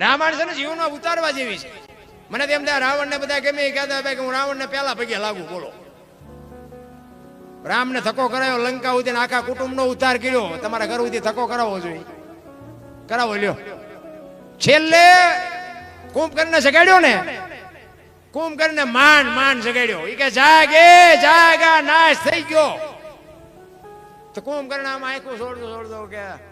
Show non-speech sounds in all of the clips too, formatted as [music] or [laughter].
રામાયણ છે ને જીવનમાં ઉતારવા જેવી છે. મને તેમ થાય, રાવણને બધા ગમે એ કહેતા ભાઈ, કે હું રાવણને પહેલા પગે લાગુ બોલો. રામને થકો કરાયો, લંકા સુધી આખા કુટુંબનો ઉદ્ધાર કર્યો. તમારા ઘર સુધી થકો કરાવવો જોઈએ. કરાવો, લ્યો. છેલ્લે કુંભકર્ણને જગાડ્યો ને કુંભકર્ણને માન માન જગાડ્યો. એ કે, જાગે, જાગા, નાશ થઈ ગયો. તો કુંભકર્ણ આમ આખું છોડતો છોડતો કે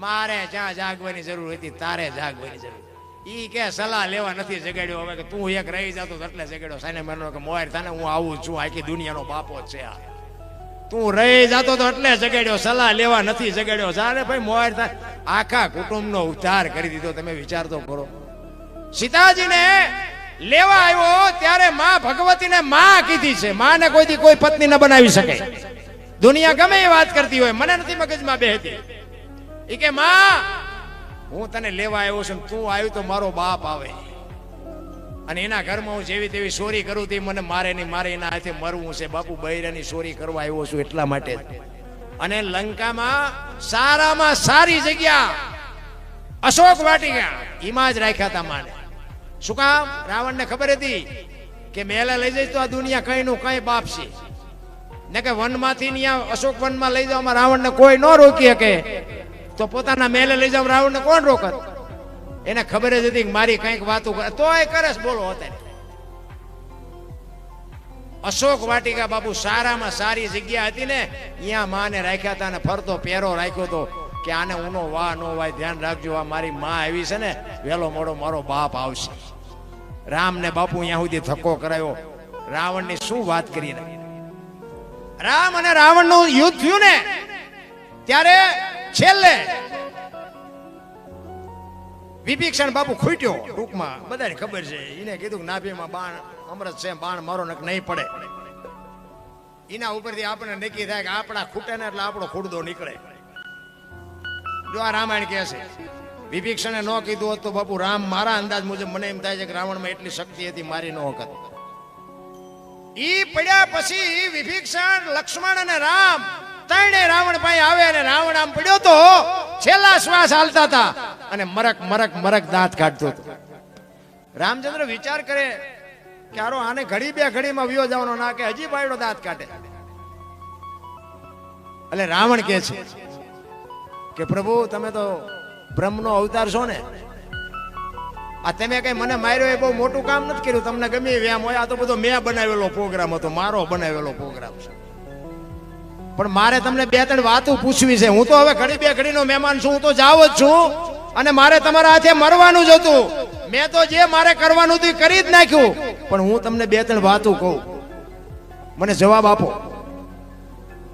મારે જ્યાં જાગવાની જરૂર હતી, તારે જાગવાની જરૂર. ઈ કે સલાહ લેવા નથી જગાડ્યો. હવે કે તું એક રહી જતો એટલે જગાડ્યો. સાને માનો કે મોર થાને હું આવું છું, આખી દુનિયાનો બાપો છે આ. તું રહી જતો તો એટલે જગાડ્યો. સલાહ લેવા નથી જગાડ્યો. સારે ભાઈ, મોર આખા કુટુંબનો ઉદ્ધાર કરી દીધો. તમે વિચાર તો કરો. સીતાજીને લેવા આવ્યો ત્યારે માં ભગવતીને માં કીધી છે. માને કોઈથી કોઈ પત્ની ન બનાવી શકે. દુનિયા ગમે એ વાત કરતી હોય. મને નથી મગજમાં બેહતી ઈ કે, માં, હું તને લેવા આવ્યો છું તું આવ્યું તો મારો બાપ આવે. અને એના ઘરમાં હું જેવી તેવી ચોરી કરું તે મને મારે નહીં, મારે એના હાથે મરવું છે. બાપુ બૈરાની ચોરી કરવા આવ્યો છું એટલા માટે. અને લંકામાં સારામાં સારી જગ્યા અશોક વાટિકા એમાં જ રાખ્યા હતા માને. શું કામ? રાવણને ખબર હતી કે મેલા લઈ જઈશ તો આ દુનિયા કઈ નું કઈ બાપ છે. ને કે વનમાંથી ન્યા અશોક વનમાં લઈ જવામાં રાવણને કોઈ ન રોકી શકે. તો પોતાના મેલે લઈ જાવ રાવણને કોણ રોકત? એને ખબર જ હતી મારી કંઈક વાતો કરે. તોય કરે બોલો અત્યારે. અશોક વાટિકા બાપુ સારામાં સારી જગ્યા હતી ને અહીંયા માને રાખ્યા હતા અને ફરતો પહેરો રાખ્યો હતો કે આને ઉનો વાહ નો વાય, ધ્યાન રાખજો, આ મારી માં આવી છે ને, વેલો મોડો મારો બાપ આવશે. રામ ને બાપુ અહીંયા સુધી થકો કરાયો. રાવણની શું વાત કરી? રામ અને રાવણનું યુદ્ધ થયું ને, ત્યારે છેલ્લે વિભીક્ષણ બાપુ ખૂટ્યો ટૂંકમાં. બધાને ખબર છે એને કીધું નાભીમાં બાણ, અમૃત છે, બાણ મારો નક નહીં પડે. એના ઉપરથી આપણે નક્કી થાય કે આપણા ખૂટે ને એટલે આપણો ખૂટદો નીકળે. જો આ રામાયણ કહે છે, વિભીક્ષણે ન કીધું હોત તો બાપુ રામ મારા અંદાજ મુજબ મને એમ થાય છે કે રાવણમાં એટલી શક્તિ હતી મારી ન વખત. ઈ પડ્યા પછી વિભીક્ષણ, લક્ષ્મણ અને રામ ત્રણે રાવણ પાસે આવે અને રાવણ આમ પડ્યો તો છેલ્લા શ્વાસ હાલતા હતા અને મરક મરક મરક દાંત કાઢતો હતો. રામચંદ્ર વિચાર કરે કે આરો આને ઘડી બે ઘડીમાં વિયો જવાનો ના કે હજી બાયડો દાંત કાઢે. એટલે રાવણ કે છે કે પ્રભુ, તમે તો બ્રહ્મનો અવતાર છો ને? આ તમે કઈ મને માર્યો એ બહુ મોટું કામ નથી કર્યું. તમને ગમે વ્યામ હોય, આ તો બધો મેં બનાવેલો પ્રોગ્રામ હતો, મારો બનાવેલો પ્રોગ્રામ છે. પણ મારે તમને બે ત્રણ વાતો પૂછવી છે. હું તો હવે ઘડી બે ઘડીનો મહેમાન છું. હું તો જાવ જ છું. અને મારે તમારા હાથે મરવાનું જ હતું. મેં તો જે મારે કરવાનું હતું કરી જ નાખ્યું. પણ હું તમને બે ત્રણ વાતો કહું. મને જવાબ આપો.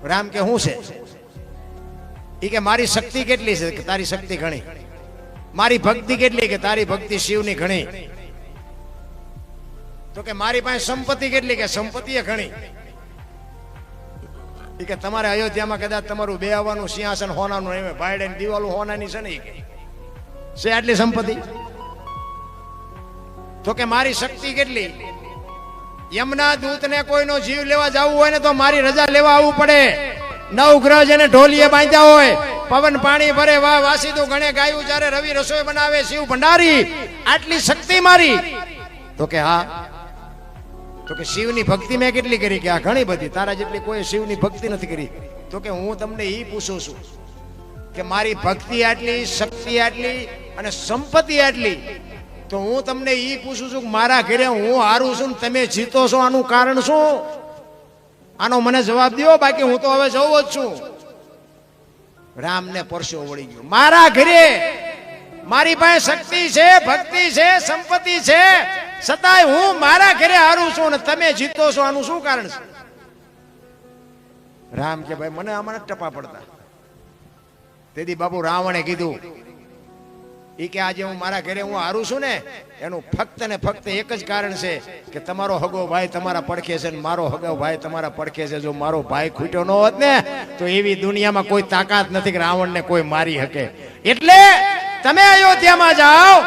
રામ કે શું છે? એ કે મારી શક્તિ કેટલી છે? તારી શક્તિ ઘણી? મારી ભક્તિ કેટલી કે તારી ભક્તિ શિવની ઘણી? તો કે મારી પાસે સંપત્તિ કેટલી કે સંપત્તિ ઘણી? કે તમારે અયોધ્યામાં કદાચ તમારું બે આવવાનું સિંહાસન હોનાનું એમ ભાઈડે દિવાલો હોનાની છે ને કે. છે આટલી સંપત્તિ? તો કે મારી શક્તિ કેટલી? યમના દૂતને કોઈનો જીવ લેવા જવું હોય ને તો મારી રજા લેવા આવવું પડે. નવ ગ્રહ જેને ઢોલીએ બાંધ્યા હોય, પવન પાણી ભરે, વાહ, વાસીદું ગણે ગાયું જ્યારે રવિ રસોઈ બનાવે, શિવ ભંડારી. આટલી શક્તિ મારી. તો કે હા તો કે શિવની ભક્તિ મેં કેટલી કરી કે આ ઘણી બધી? તારા જેટલી કોઈ શિવની ભક્તિ નથી કરી. તો કે હું તમને એ પૂછું છું કે મારી ભક્તિ આટલી, શક્તિ આટલી અને સંપત્તિ આટલી, તો હું તમને એ પૂછું છું કે મારા ઘરે હું હારું છું તમે જીતો છો, આનું કારણ શું? આનો મને જવાબ દો બાકી હું તો હવે જવું જ છું. રામને પરસો વળી ગયો. મારા ઘરે મારી પાસે શક્તિ છે, ભક્તિ છે, સંપત્તિ છે છતાંય હું મારા ઘરે હારું છું ને તમે જીતો છો, આનું શું કારણ છે? રામ કે ભાઈ, મને આમાં ટપા પડતા. તેથી બાપુ રાવણે કીધું એ કે આજે હું મારા ઘરે હું હારું છું ને, એનું ફક્ત ને ફક્ત એક જ કારણ છે કે તમારો હગો ભાઈ તમારા પડખે છે ને મારો હગો ભાઈ તમારા પડખે છે. જો મારો ભાઈ ખૂટ્યો ન હોત ને, તો એવી દુનિયામાં કોઈ તાકાત નથી કે રાવણને કોઈ મારી શકે. એટલે તમે અયોધ્યામાં જાઓ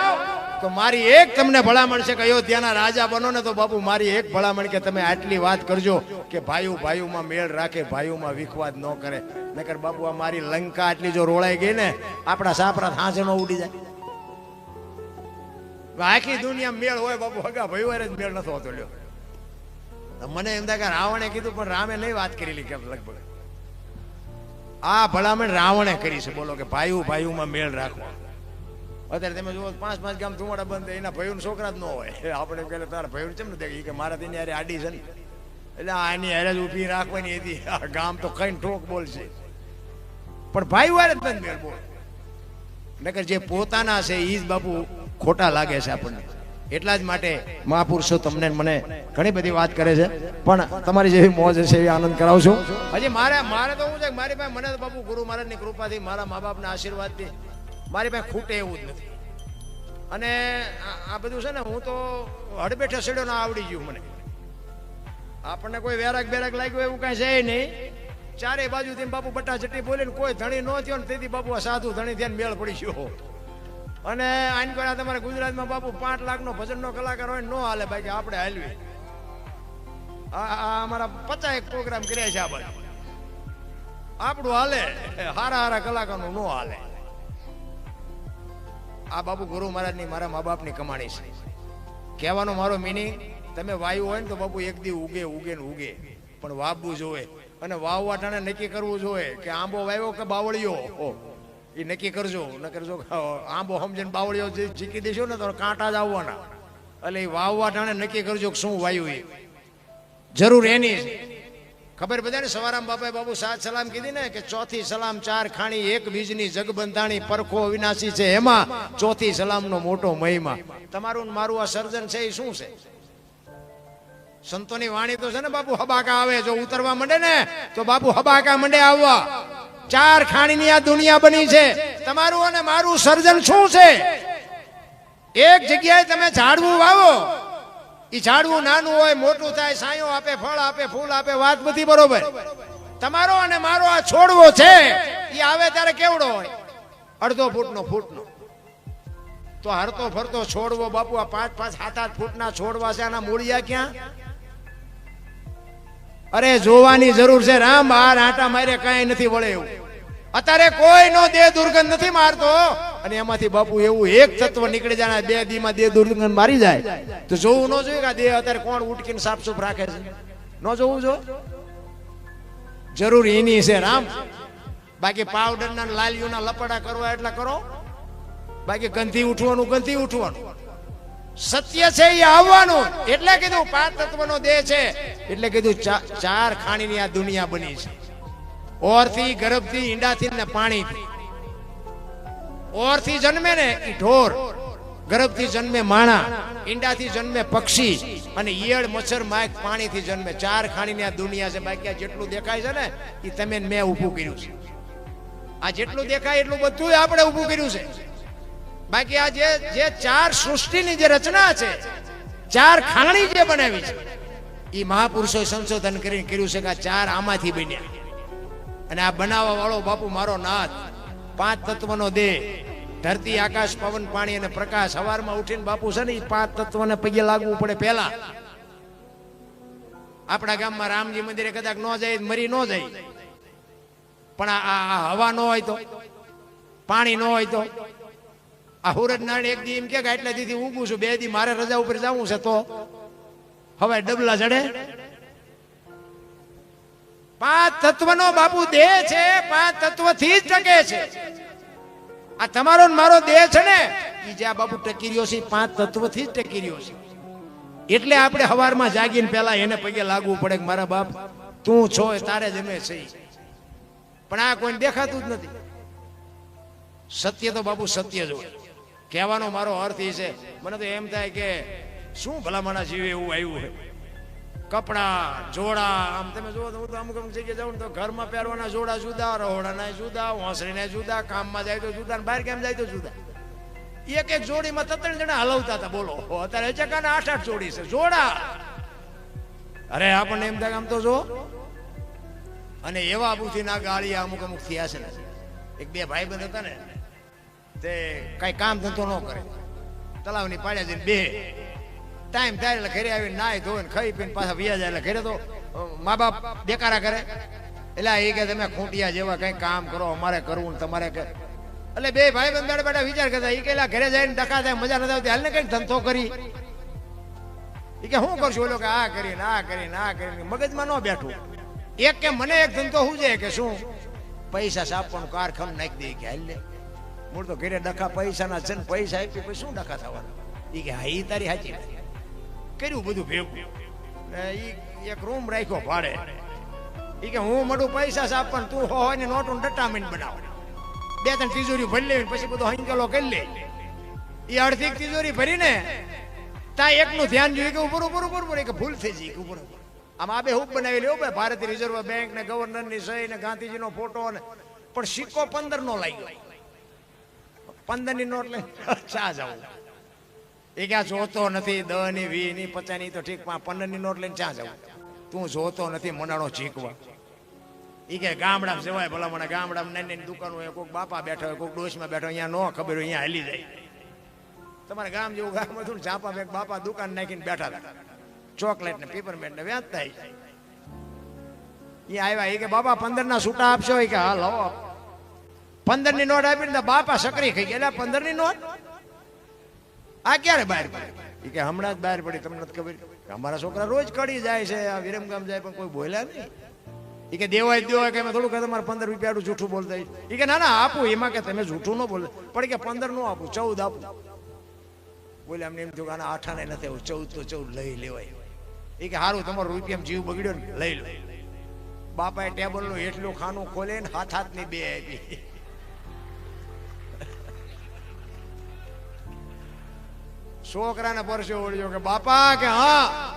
તો મારી એક તમને ભલામણ છે કે અયોધ્યાના રાજા બનો ને તો બાપુ મારી એક ભલામણ કે તમે આટલી વાત કરજો કે ભાઈઓ ભાઈઓમાં મેળ રાખે, ભાઈઓમાં વિખવાદ ન કરે. નકર બાપુ, આ મારી લંકા આટલી જો રોળાઈ ગઈ ને, આપણા સાપરા હાંસે ઉડી જાય. આખી દુનિયા મેળ હોય બાપુ હગા ભાઈઓ જ મેળ નથી હોતો લ્યો. મને એમ થાય કે રાવણે કીધું, પણ રામે નહીં વાત કરેલી કેમ લગભગ. આ ભલામણ રાવણે કરી છે. બોલો કે ભાઈઓ ભાઈઓમાં મેળ રાખવો અત્યારે તમે જુઓ, પાંચ પાંચ ગામ ધુમાડા બંધ એના ભયું છોકરા જ ન હોય. આપણે કહે તારા ભયું કેમ નથી એ કે મારા તેની હારે આડી છે એટલે આની હારે જ ઊભી રાખવાની હતી. આ ગામ તો કઈ ઠોક બોલશે. પણ ભાઈ વારે જ બંધ બોલ નકર જે પોતાના છે એ જ બાપુ ખોટા લાગે છે આપણને. એટલા જ માટે મહાપુરુષો તમને મને ઘણી બધી વાત કરે છે. પણ તમારી જેવી મોજ હશે એવી આનંદ કરાવશું હજી મારે મારે તો શું છે મારી પાસે મને તો બાપુ ગુરુ મહારાજની કૃપાથી, મારા મા બાપના આશીર્વાદથી મારી પાસે ખૂટે એવું જ નથી. અને આ- બધું છે ને, હું તો હડબેઠે સીડો ના આવડી ગયું મને. આપણને કોઈ વેરાગ બેરાક લાગ્યું એવું કાંઈ છે નહીં. ચારે બાજુથી બાપુ બટા ચટ્ટી બોલીને કોઈ ધણી ન થયો ને તેથી બાપુ આ સાધુ ધણી ધ્યાન મેળ પડી ગયો. અને આઈન કોઈ તમારે ગુજરાતમાં બાપુ પાંચ લાખનો ભજનનો કલાકાર હોય ન હાલે બાકી આપણે હાલવી. આ અમારા પચાસ એક પ્રોગ્રામ કર્યા છે આ બાજુ આપણું હાલે, હારા હારા કલાકારનું ન હાલે. આ બાપુ ગુરુ મહારાજની મારા મા બાપની કમાણી છે. કહેવાનો મારો મિનિંગ તમે વાયુ હોય ને તો બાપુ એક દી ઉગે ઉગે ને ઉગે. પણ વાવવું જોવે અને વાવવા ટાણે નક્કી કરવું જોઈએ કે આંબો વાવ્યો કે બાવળિયો? એ નક્કી કરજો. ન કરજો આંબો સમજીને બાવળિયો જે જીકી દેશો ને તો કાંટા જ આવવાના. એટલે એ વાવવા ટાણે નક્કી કરજો કે શું વાયુ એ જરૂર એની છે ખબર બધાને? સવારામ બાપાએ બાબુ સાત સલામ કીધી ને કે ચોથી સલામ ચાર ખાણી, એક બીજની જગબંધાણી, પરખો અવિનાશી છે એમાં, ચોથી સલામનો મોટો મહિમા. તમારું મારું આ સર્જન છે એ શું છે? સંતોની વાણી તો છે ને બાપુ હબાકા આવે, જો ઉતરવા માંડે ને, તો બાપુ હબાકા માંડે આવવા. ચાર ખાણીની આ દુનિયા બની છે. તમારું અને મારું સર્જન શું છે? એક જગ્યાએ તમે ઝાડવું વાવો ઈ ઝાડવું નાનું હોય, મોટું થાય, સાયો આપે, ફળ આપે, ફૂલ આપે, વાત બધી બરોબર. તમારો અને મારો આ છોડવો છે, ઈ આવે ત્યારે કેવડો હોય? અડધો ફૂટનો ફૂટનો. તો હરતો ફરતો છોડવો, બાપુ, આ પાંચ પાંચ, સાત, આઠ ફૂટના છોડવા છે, આના મૂળિયા ક્યાં? અરે, જોવાની જરૂર છે, રામ આ આટા મારે કાંઈ નથી વળે એવું. અત્યારે કોઈ નો દેહ દુર્ગંધ નથી મારતો. અને એમાંથી બાપુ એવું એક તત્વ નીકળી જાય બે દી માં દેહ દુર્ગંધ મારી જાય. તો જોવું ન જોઈએ કે દેહ અત્યારે કોણ ઉટકીને સાફ સુફ રાખે છે. ન જોવું જો? જરૂર એની છે રામ બાકી પાવડર ના લાલિયું ના લપડા કરવા એટલા કરો. બાકી ગંધી ઉઠવાનું ગંધી ઉઠવાનું. સત્ય છે એ આવવાનું. એટલે કીધું, પાંચ તત્વનો દેહ છે. એટલે કીધું ચાર ખાણીની આ દુનિયા બની છે. ઓરથી ગર્ભથી ઈંડાથી ને પાણીથી ઓરથી જન્મે ને ઈ ઢોર ગર્ભથી જન્મે માણા, ઈંડાથી જન્મે પક્ષી અને ઈયળ, મચ્છર માયક પાણીથી જન્મે. ચાર ખાણીની આ દુનિયા છે. બાકી આ જેટલું દેખાય છે ને એ તમે મેં ઊભું કર્યું છે. આ જેટલું દેખાય એટલું બધું આપણે ઊભું કર્યું છે. બાકી આ જે જે ચાર સૃષ્ટિની જે રચના છે, ચાર ખાણી જે બનાવી છે એ મહાપુરુષોએ સંશોધન કરીને કર્યું છે કે આ ચાર આમાંથી બન્યા. અને આ બનાવવા વાળો બાપુ મારો નાથ. પાંચ તત્વનો દેહ. ધરતી, આકાશ, પવન, પાણી અને પ્રકાશ. સવારમાં ઉઠીને બાપુ છે ને પાંચ તત્વને પગે લાગવું પડે પહેલા. આપણા ગામમાં રામજી મંદિરે કદાચ ન જાય મરી ન જાય. પણ આ હવા ન હોય તો, પાણી ન હોય તો. આ હુરજ નારાયણ એક દી એમ કે એટલે દીથી ઊંઘું છું, બે દી મારે રજા ઉપર જવું છે તો. હવે ડબલા ચડે પાંચ તત્વનો બાપુ દેહ છે, પાંચ તત્વથી જ ટકે છે. આ તમારો મારો દેહ છે ને એ જે આ બાપુ ટકી રહ્યો છે, પાંચ તત્વથી જ ટકી રહ્યો છે. એટલે આપણે હવારમાં જાગીને પહેલા એને પગે લાગવું પડે કે મારા બાપ, તું છો તારે જ છે પણ આ કોઈને દેખાતું જ નથી. સત્ય તો બાપુ સત્ય જ હોય. કહેવાનો મારો અર્થ એ છે, મને તો એમ થાય કે શું ભલામણા જીવે એવું આવ્યું છે કપડા, જોડા, આમ તમે જુઓ હું તો અમુક અમુક જગ્યાએ જાઉં ને તો ઘરમાં પહેરવાના જોડા જુદા, રહોડાના જુદા, વાંસળીના જુદા, કામમાં જાય તો જુદા બહાર કેમ જાય તો જુદા? એક એક જોડીમાં ત્રણ જણા હલવતા હતા, બોલો. અત્યારે ચકાના આઠ આઠ જોડી છે. જોડા! અરે આપણને એમ થાય આમ તો જો અને એવા બુથી ના ગાળી અમુક અમુક થયા છે ને. એક બે ભાઈ બંધ હતા ને, તે કઈ કામ ધંધો ન કરે. તલાવની પાડ્યા જઈને બે. ટાઈમ થાય એટલે ઘરે આવીને નાય ધોઈને ખાઈ પીને પાછા વ્યા જાય એટલે ઘરે તો મા બાપ દેકારા કરે. એટલે એ કે તમે ખૂંટિયા જેવા કઈ કામ કરો, અમારે કરવું તમારે એટલે બે ભાઈ બંધ બેઠા બેઠા વિચાર કરતા એ કે ઘરે જઈને ડકા થાય, મજા નથી આવતી, હાલને કઈ ધંધો કરી. એ કે શું કરશું? ઓલો કે આ કરીને આ કરીને આ કરીને. મગજમાં ન બેઠું. એક કે મને એક ધંધો શું છે કે શું? પૈસા સાપવાનું કારખાનું નાખી દે કે હાલ લે. મૂળ તો ઘરે ડખા પૈસાના છે પૈસા આપી પછી શું ડખા થવાના? એ કે હા એ તારી સાચી વાત. કર્યું બધું ભેગું. ને એક રૂમ રાખ્યો ભાડે. એ કે હું મળું પૈસા સાપણ તું હોય ને નોટું ડટામીન બનાવ. બે ત્રણ તિજોરી ભરી લેવી પછી બધો હંકેલો કરી લે. એ અડધી તિજોરી ભરીને તા એકનું ધ્યાન જોયું કે ઉપર ઉપર ઉપર ઉપર. કે ભૂલ થઈ જઈ કે ઉપર ઉપર. આમ આ બે હુક બનાવી લેવું ભાઈ, ભારતીય રિઝર્વ બેંક ને ગવર્નરની સહી ને ગાંધીજીનો ફોટો ને. પણ સિક્કો પંદર નો લાગ્યો. પંદરની નોટ લઈ [laughs] ચા જવું એ ક્યાં જોતો નથી દહની વી ની પચાસની તો ઠીક, પણ પંદરની નોટ લઈને ક્યાં જવું? તું જોતો નથી, મનાણો ઝીકવા. એ કે ગામડામાં જવાય ભલા મને ગામડામાં નાની નાની દુકાનો હોય, કોઈક બાપા બેઠા હોય, કોઈક ડોશમાં બેઠો અહીંયા ન ખબર હોય, અહીંયા હાલી જાય. તમારે ગામ જેવું ગામ હતું ને, ચાપા બેગ બાપા દુકાન નાખીને બેઠા હતા. ચોકલેટ ને પીપરમેન્ટ ને વેચતા એ આવ્યા એ કે બાપા પંદર ના છૂટા આપશો? એ કે હા. લાવો પંદરની નોટ આપીને બાપા સકરી ખાઈ ગયા. પંદરની નોટ આ ક્યારે બહાર પડી? એ કે હમણાં જ બહાર પડી, તમને નથી ખબર? અમારા છોકરા રોજ કડી જાય છે, આ વિરમગામ જાય, પણ કોઈ બોલ્યા નહીં. એ કે દેવાય દેવાય, કે મેં થોડું કે તમારે પંદર રૂપિયા જૂઠું બોલતા એ કે, ના ના, આપું, એમાં કે તમે જૂઠું ન બોલે. પણ કે, પંદર નો આપું, ચૌદ આપું. બોલે એમને એમ થયું આના આઠાને નથી આવું, ચૌદ તો ચૌદ લઈ લેવાય. એ કે સારું તમારો રૂપિયા જીવ બગડ્યો ને, લઈ લો. બાપાએ ટેબલનું એટલું ખાનું ખોલે ને હાથ હાથની બે આપી. છોકરાને પરસે ઓળ્યો કે, બાપા, કે હા.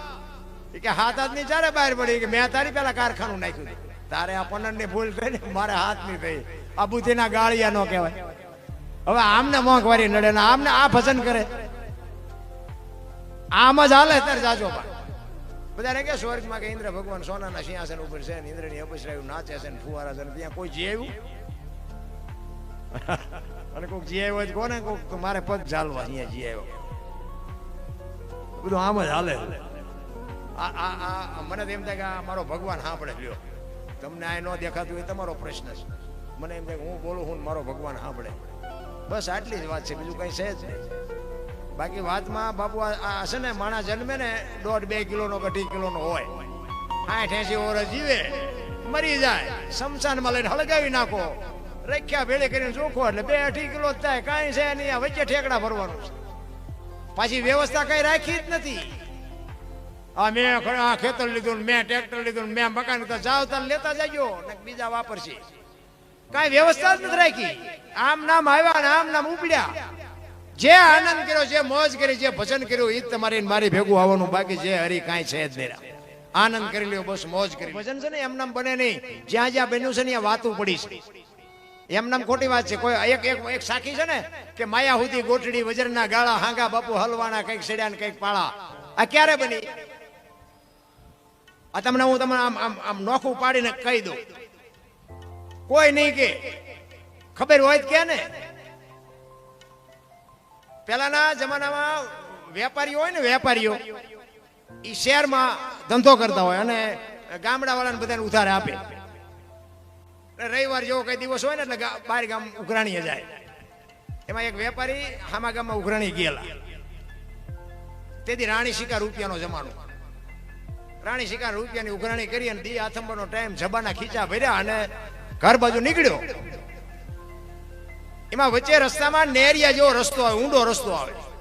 કે, હાથ હાથની ચારે બહાર પડી. કે, મેં તારી પેલા કારખાનું નાખ્યું. તારે આ પનરની ભૂલ થઈ ને, મારે હાથની થઈ. આ બુદ્ધિના ગાળિયા નો કહેવાય. હવે આમને મોંઘવારી નડે ને આમને આ ભજન કરે. આમ જ હાલે ત્યારે જાજો પણ. બધાને કે, સ્વર્ગમાં કે ઇન્દ્ર ભગવાન સોનાના સિંહાસન ઉપર છે ને, ઇન્દ્રની અપસરાયું, નાચે છે ને, ફુવારા છે ને, ત્યાં કોઈ જીવ્યું [laughs] અને કોઈક જીવ્યો તો કોને કોક મારે પગ ચાલવા અહીંયા જીવ્યો બધું આમ જ હાલે આ આ આ, મને એમ થાય કે આ મારો ભગવાન સાંભળે. લ્યો. તમને આ ન દેખાતું હોય તમારો પ્રશ્ન છે. મને એમ થાય કે હું બોલું હું મારો ભગવાન સાંભળે. બસ આટલી જ વાત છે. બીજું કઈ છે જ નહીં. બાકી વાતમાં બાપુ આ છે ને માણસ જન્મે ને દોઢ બે કિલોનો કે અઢી કિલોનો હોય. આઠ એસી વર્ષ જીવે, મરી જાય, શમશાનમાં લઈને હળગાવી નાખો. રખ્યા ભેળે કરીને ચોખ્ખો એટલે બે અઢી કિલો થાય. કાંઈ છે નહીં. આ વચ્ચે ઠેકડા ભરવાનું છે. પાછી વ્યવસ્થા કઈ રાખી જ નથી. આ મેં આ ખેતર લીધું મેં ટ્રેક્ટર લીધું મેં મકાન લીધું. જાવ તાર લેતા જજો, ને બીજા વાપરશે. કાંઈ વ્યવસ્થા જ નથી રાખી. આમ નામ આવ્યા ને આમ નામ ઉપડ્યા. જે આનંદ કર્યો, જે મોજ કરી, જે ભજન કર્યું એ જ તમારે મારી ભેગું આવવાનું બાકી જે હરી કાંઈ છે જ નહીં આનંદ કરી લ્યો, બસ મોજ કરી ભજન છે ને, એમ નામ બને નહીં. જ્યાં જ્યાં બન્યું છે ને, ત્યાં વાતું પડી છે. એમ નામ ખોટી વાત છે. કોઈ એક એક એક સાખી છે ને કે માયા સુધી ગોઠડી વજરના ગાળા, હાંગા, બાપુ, હલવાના, કંઈક સેડ્યા કંઈક પાળા. આ ક્યારે બની? આ તમને હું તમને આમ આમ આમ નોખું પાડીને કહી દઉં. કોઈ નહીં કે. ખબર હોય કે ને પેલાના જમાનામાં વેપારીઓ હોય ને વેપારીઓ એ શહેરમાં ધંધો કરતા હોય અને ગામડા વાળાને બધાને ઉધાર આપે. રવિવાર જેવો કઈ દિવસ હોય ને એટલે બહાર ગામ ઉઘરાણીએ જાય. એમાં એક વેપારી હામા ગામમાં ઉઘરાણી ગયેલા. તેથી રાણી શિકાર રૂપિયાનો જમાનો. રાણી શિકાર રૂપિયાની ઉઘરાણી કરી અને દી આથંબરનો ટાઈમ જબાના ખીચા ભર્યા અને ઘર બાજુ નીકળ્યો. એમાં વચ્ચે રસ્તામાં નેરિયા જેવો રસ્તો આવે, ઊંડો રસ્તો આવે.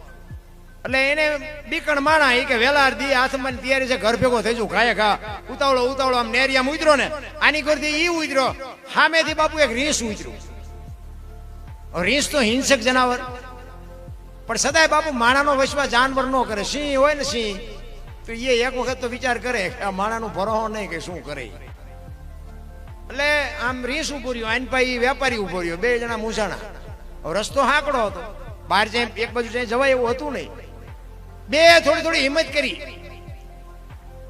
એટલે એને બીકણ માણા એ કે વેલા દી હાથમાં તૈયારી છે, ઘર ભેગો થઈ જુ ખાય ખા ઉતાવળો ઉતાવળો, આમ નેરિયામાં ઉતરો ને, આની કરતી ઈ ઉતરો સામેથી બાપુ એક રીસ ઉતર્યું. રીસ તો હિંસક જનાવર. પણ સદાય બાપુ માણાનો વસવા જાનવર ન કરે. સિંહ હોય ને સિંહ, તો એ એક વખત તો વિચાર કરે કે આ માણાનું ભરો નહીં કે શું કરે એટલે આમ રીસ ઊભો રહ્યો, આની પાસે વેપારી ઊભો રહ્યો, બે જણા મૂઝાણા. રસ્તો હાંકડો હતો. બહાર જઈ એક બાજુ જઈ જવાય એવું હતું નહીં. બે થોડી થોડી હિંમત કરી.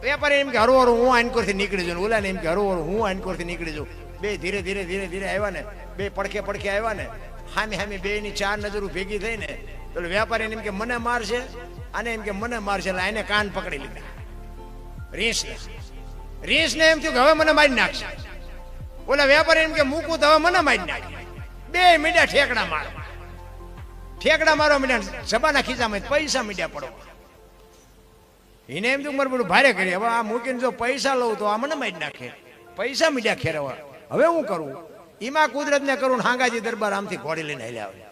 વેપારી એમ કે હરો હરો હું આનકોરથી નીકળી જાઉં? ઓલા એમ કે હરો હું આનકોરથી નીકળી જાઉં? બે ધીરે ધીરે ધીરે ધીરે આવ્યા ને, બે પડખે પડખે આવ્યા ને, હામી હામી બે ની ચાર નજરો ભેગી થઈ ને પેલો વેપારી એમ કે, મને મારશે? અને એમ કે, મને મારશે. એટલે એને કાન પકડી લીધા. રીસ રીસ ને એમ થયું કે, હવે મને મારી નાખશે. ઓલા વેપારી એમ કે, મૂકું તો હવે મને મારી નાખે બે મીડિયા ઠેકડા મારો. ઠેકડા મારો મીડિયા સભાના ખીચામાં પૈસા મીડિયા પડો એને એમ તું મારું બધું ભારે કરી. હવે આ મૂકીને જો પૈસા લઉં તો આ મને મારી નાખે. પૈસા મીડિયા ખેરવા હવે હું કરું? એમાં કુદરત ને કરું હાંગાજી દરબાર આમથી ઘોડી લઈને હેલ્યા આવે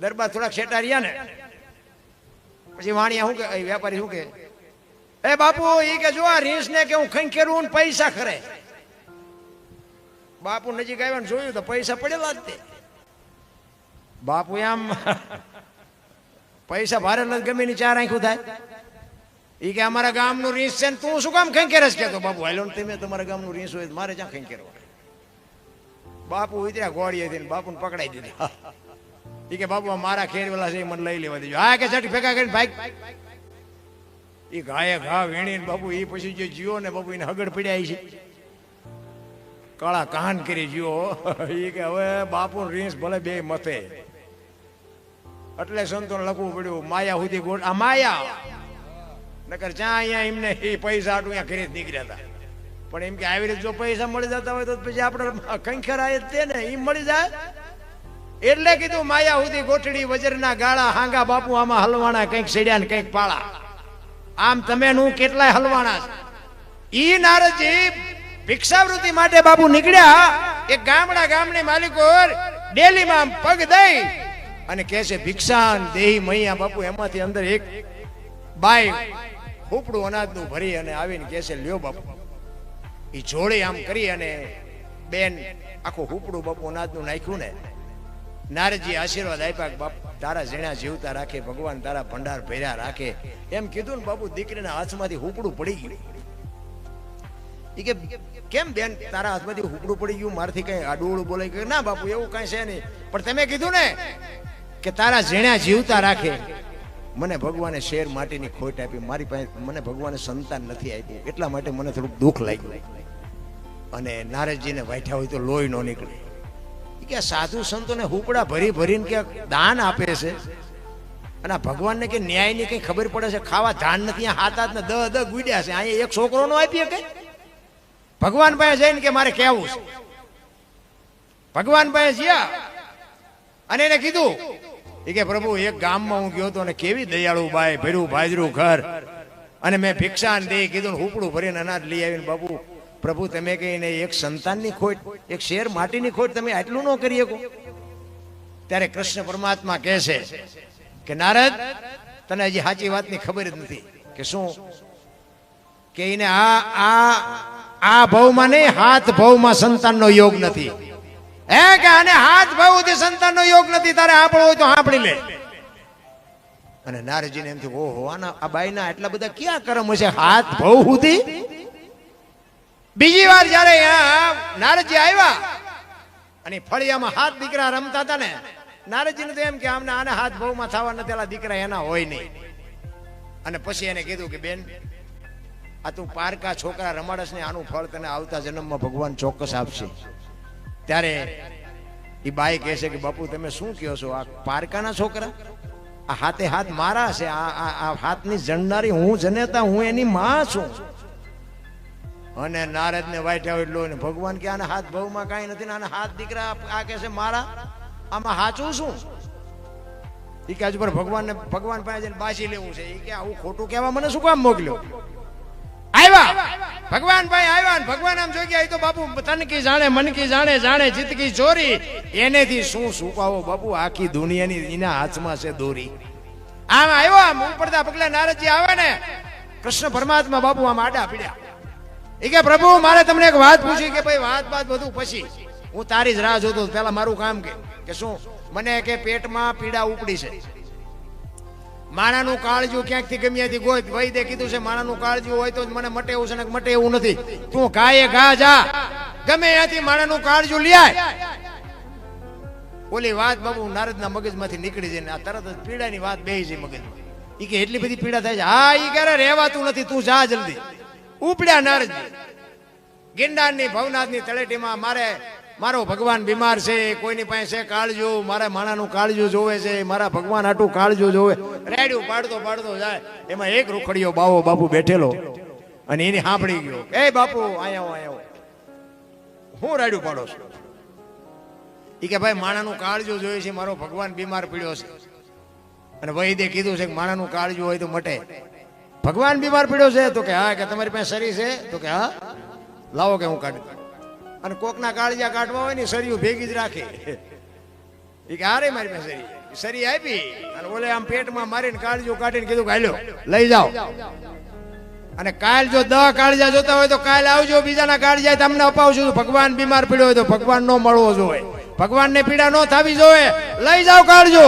દરબાર થોડાક શેટા રહ્યા ને. પછી વાણિયા શું કે? વેપારી શું કે? એ બાપુ એ કે જો આ રીસ ને કે હું ખંખેરું પૈસા ખરે. બાપુ નજીક આવ્યા ને જોયું તો પૈસા પડેલા જ તે. બાપુ આમ [laughs] પૈસા ભારે નથી ગમે ની ચાર આંખું થાય? ઈ કે અમારા ગામનું રીંસ છે તું શું કામ ખેંકેરસ કહેતો? બાપુ, હાલો તમે, તમારા ગામનું રીંસ હોય મારે જ્યાં ખેંકેરવા બાપુ ઉતર્યા ગોળીએ થઈને, બાપુને પકડાઈ દીધા. ઈ કે બાપુ મારા ખેરવેલા છે મને લઈ લેવા દેજો. હા, કે ચટ ભેગા કરીને ભાઈ. ઈ ઘાએ ઘા વીણીને બાપુ, ઈ પછી જે જીવો ને બાપુ, એને હગડ પડ્યા છે. કાળા કાન કરી જીવો. ઈ કે હવે બાપુ રીંસ ભલે બે મથે. એટલે સંતોને લખવું પડ્યું, માયા સુધી ગોળ આ માયા. નકર જ્યાં અહીંયા એમને એ પૈસા આટલું અહીંયા ઘરે જ નીકળ્યા હતા. પણ એમ કે આવી રીતે જો પૈસા મળી જતા હોય તો પછી આપણે કંખર આય તે ને એ મળી જાય. એટલે કીધું માયા સુધી ગોઠડી, વજરના ગાળા, હાંગા બાપુ આમાં હલવાણા કંઈક સેડ્યા ને કંઈક પાળા. આમ તમે હું કેટલાય હલવાણા ઈ નારદજી ભિક્ષાવૃત્તિ માટે બાપુ નીકળ્યા એ ગામડા ગામની માલિકો ડેલીમાં પગ દઈ અને કહે છે, ભિક્ષાન દેહી મૈયા બાપુ, એમાંથી અંદર એક બાઈ ઉપડું અનાજનું ભરી અને આવીને કહે છે, લ્યો બાપુ. એ જોડે આમ કરી અને બેન આખું હુપડું બાપુ અનાજનું નાખ્યું ને, નારજી આશીર્વાદ આપ્યા બાપ, તારા ઝીણા જીવતા રાખે, ભગવાન તારા ભંડાર ભર્યા રાખે. એમ કીધું ને બાપુ દીકરીના હાથમાંથી હુપડું પડી ગયું. એ કે, કેમ બેન તારા હાથમાંથી હુપડું પડી ગયું? મારથી કઈ આડું બોલાય કે, ના બાપુ, એવું કઈ છે નહીં. પણ તમે કીધું ને કે, તારા ઝીણા જીવતા રાખે. મને ભગવાને શેર માટીની ખોટ આપી. મારી પાસે મને ભગવાને સંતાન નથી આપી. એટલા માટે મને થોડુંક દુઃખ લાગ્યું. અને નારદજીને વાંઠ્યા હોય તો લોહી ન નીકળે. કે સાધુ સંતોને હુપડા ભરી ભરીને કે દાન આપે છે. અને ભગવાનને કે ન્યાયની કંઈ ખબર પડે છે? ખાવા ધાન નથી. હાથ હાથ ને દ દ ગુડ્યા છે. અહીંયા એક છોકરો નો આપીએ કે? ભગવાન પાસે જઈને કે મારે કહેવું છે. ભગવાન પાસે જ્યાં. અને એને કીધું કે, પ્રભુ, એક ગામમાં હું ગયો હતો અને કેવી દયાળુ બાઈ ભર્યું ભાજરું ઘર. અને મેં ભિક્ષાન દે કીધું ને હુપડું ભરીને અનાજ લઈ આવીને બાબુ પ્રભુ, તમે કહીને એક સંતાનની ખોટ, એક શેર માટીની ખોટ તમે આટલું ન કરી શકો. ત્યારે કૃષ્ણ પરમાત્મા કહે છે કે, નારદ, તને હજી સાચી વાતની ખબર જ નથી કે શું? કે એને આ આ આ ભવમાં નહીં, હાથ ભવમાં સંતાનનો યોગ નથી. હે કે આને હાથ ભાવથી સંતાનનો યોગ નથી, તારે આપણો હોય તો સાંભળી લે. અને નારજીને એમ થયું, ઓહો, આના, આ બાઈના એટલા બધા ક્યાં કર્મ હશે? હાથ ભાવ સુધી બીજી વાર જ્યારે નારદજી આવ્યા, અને ફળિયામાં હાથ દીકરા રમતા હતા ને, નારજીને તો એમ કે આમને આને હાથ ભાવમાં થવા નથી પેલા દીકરા એના હોય નહીં. અને પછી એને કીધું કે, બેન, આ તું પારકા છોકરા રમાડસ ને આનું ફળ તને આવતા જન્મમાં ભગવાન ચોક્કસ આપશે. ત્યારે એ બાઈ કહે છે કે, બાપુ, તમે શું કહો છો? આ પારકાના છોકરા? આ હાથે હાથ મારા છે. આ હાથની જણનારી હું જનેતા, હું એની માં છું. અને નારદ ને વાઈઠા એટલો ને ભગવાન કે, આને હાથ ભવમાં કાંઈ નથી ને આના હાથ દીકરા આ કહે છે મારા? આમાં હાચું શું? એ કે હજુ પર ભગવાન ને ભગવાન પાસે જઈને લેવું છે. એ કે આવું ખોટું કહેવા મને શું કામ મોકલ્યો? આવ્યા! ભગવાન ભાઈ આવ્યા ને ભગવાન આમ જોઈ ગયા તો બાપુ, તન કી જાણે મનકી જાણે જાણે જીતકી ચોરી. એનેથી શું સુપાવો બાપુ? આખી દુનિયાની એના હાથમાં છે દોરી. આમ આવ્યો, આમ ઉપડતા પગલા નારદજી આવે ને, કૃષ્ણ પરમાત્મા બાપુ આમ આડા પીડ્યા. એ કે, પ્રભુ, મારે તમને એક વાત પૂછી કે ભાઈ વાત વાત બધું પછી. હું તારી જ રાહ જોતો પેલા મારું કામ કે શું? મને કે પેટમાં પીડા ઉપડી છે. માણાનું કાળજું ક્યાંકથી ગમે ત્યાંથી ભાઈ વૈદે કીધું છે, માણાનું કાળજું હોય તો મને મટે એવું છે ને મટે એવું નથી. તું ગાયે ઘા જા. ગમે ત્યાંથી માણાનું કાળજું લ્યાય. ઓલી વાત બાબુ નારદના મગજમાંથી નીકળી જાય ને તરત જ પીડાની વાત બેહી જાય મગજમાં. ઈ કે, એટલી બધી પીડા થાય છે. હા, ઈ ક્યારે રહેવાતું નથી, તું જા જલ્દી. ઉપડ્યા નારદજી. ગિરનારની ભવનાથની તળેટીમાં મારે મારો ભગવાન બીમાર છે, કોઈની પાસે કાળજુ, મારા માણાનું કાળજુ જોવે છે, મારા ભગવાન આટું કાળજુ જોવે. રેડ્યું, પાડતો પાડતો જાય. એમાં એક રૂખડીયો બાવો બાપુ બેઠેલો અને એની સાંભળી ગયો. એ બાપુ આવો, અહીંયા હું રાડ્યું પાડો છું. એ કે, ભાઈ, માણાનું કાળજું જોયું છે, મારો ભગવાન બીમાર પીડ્યો છે. અને વૈદે કીધું છે કે, માણાનું કાળજું હોય તો મટે. ભગવાન બીમાર પીડ્યો છે? તો કે, હા, કે તમારી પાસે શરીર છે? તો કે, હા. લાવો કે હું કાઢું. અને કોકના કાળજા કાઢવા હોય ને સરિયું ભેગી જ રાખે. એ કે, હારે મારી પાસે સરી આપી અને ઓલે આમ પેટમાં મારીને કાળજો કાઢીને કીધું કાલ્યો લઈ જાઓ. અને કાલ જો દહ કાળજા જોતા હોય તો કાલ આવજો, બીજાના કાળજા તમને અપાવશું. ભગવાન બીમાર પડ્યો હોય તો ભગવાન નો મળવો જોઈએ. ભગવાનને પીડા નો થવી જોઈએ. લઈ જાઓ કાળજો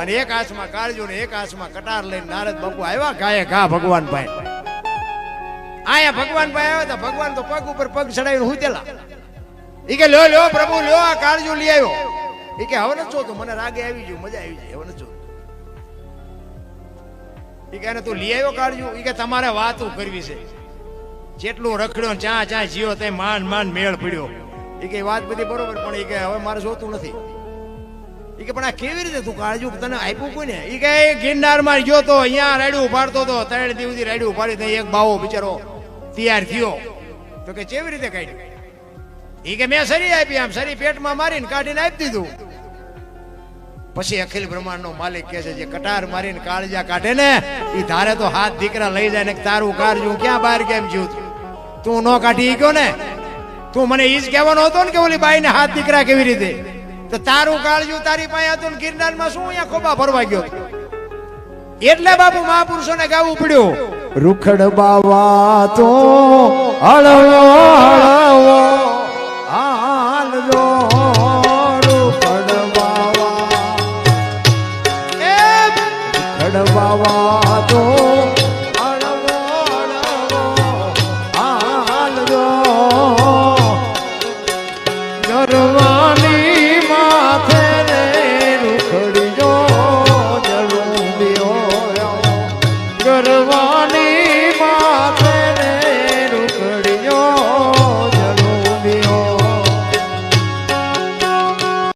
અને એક હાથમાં કાળજો ને એક હાથમાં કટાર લઈને નારદ બાપુ આવ્યા, ગાયે, ઘા ભગવાન ભાઈ આયા ભગવાન ભાઈ આવ્યા હતા ભગવાન તો પગ ઉપર પગ ચડાવીને હુતેલા. ઈ કે લ્યો લ્યો પ્રભુ લ્યો આ કાળજો લઈ આવ્યો. ઈ કે, હવે નથી જોતું. મને રાગે આવી ગયું, મજા આવી જાય હવે નથી જોતું. ઈ કે તું લઈ આવ્યો કાળજો? ઈ કે, તમારે વાત કરવી છે. જેટલું રખડ્યો ચા ચા જીવો તે માન માન મેળ પડ્યો. ઈ કે વાત બધી બરોબર, પણ ઈ કે, હવે મારે જોતું નથી. ઈ કે, પણ આ કેવી રીતે તું કાળજુ? તને આપ્યું કોઈ ને ઈ કે ગિરનારમાં ગયો તો અહીંયા રાડ્યું ઉપાડતો તો ત્રણ દિવસ સુધી રાડ્યું ઉપાડી એક બાવો બિચારો તૈયાર થયો. તો કે, કેવી રીતે કાઢ્યું? ઈ કે મેં સરી આપી, આમ સરી પેટમાં મારીને કાઢીને આપી દીધું. પછી અખિલ બ્રહ્માંડ નો માલિક કે છે, જે કટાર મારીને કાળજા કાઢે ને એ ધારે તો હાથ દીકરા લઈ જાય ને તારું કાળજું ક્યાં બહાર કેમ જીવ તું નો કાઢી ગયો ને, તું મને ઈ જ કહેવાનો હતો ને કે ઓલી બાઈને હાથ દીકરા કેવી રીતે? તો તારું કાળજું તારી પાસે હતું ને ગિરનારમાં શું અહીંયા ખોબા ફરવા ગયો એટલે બાપુ મહાપુરુષોને ગાવું પડ્યું. રૂખડ બાવા તો હળવો હળવો.